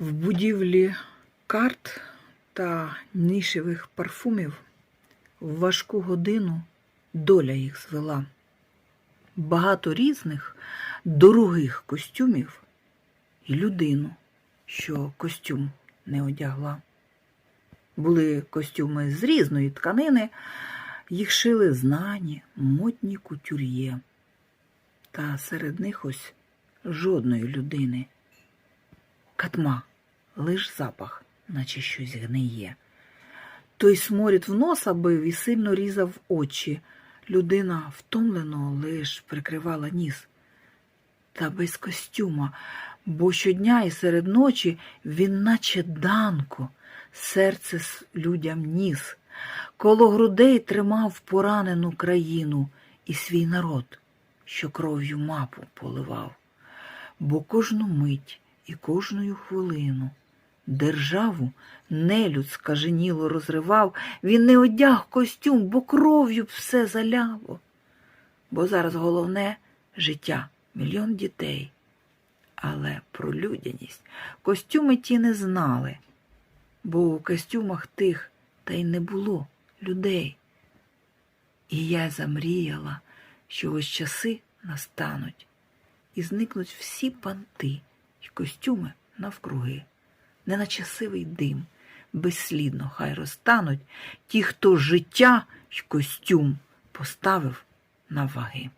В будівлі карт та нішевих парфумів в важку годину доля їх звела. Багато різних дорогих костюмів і людину, що костюм не одягла. Були костюми з різної тканини, їх шили знані, модні кутюр'є. Та серед них ось жодної людини. Катма, лиш запах, наче щось гниє. Той сморід в носа бив і сильно різав очі. Людина втомлено лиш прикривала ніс. Та без костюма, бо щодня і серед ночі він, наче данко, серце людям ніс, коло грудей тримав поранену країну і свій народ, що кров'ю мапу поливав бо кожну мить і кожною хвилину державу нелюд скаженіло розривав, він не одяг костюм, бо кров'ю все заляло. Бо зараз головне життя, мільйон дітей. Але про людяність костюми ті не знали, бо у костюмах тих та й не було людей. І я замріяла, що ось часи настануть, і зникнуть всі панти й костюми навкруги, неначе сивий дим, безслідно хай розтануть ті, хто життя й костюм поставив на ваги.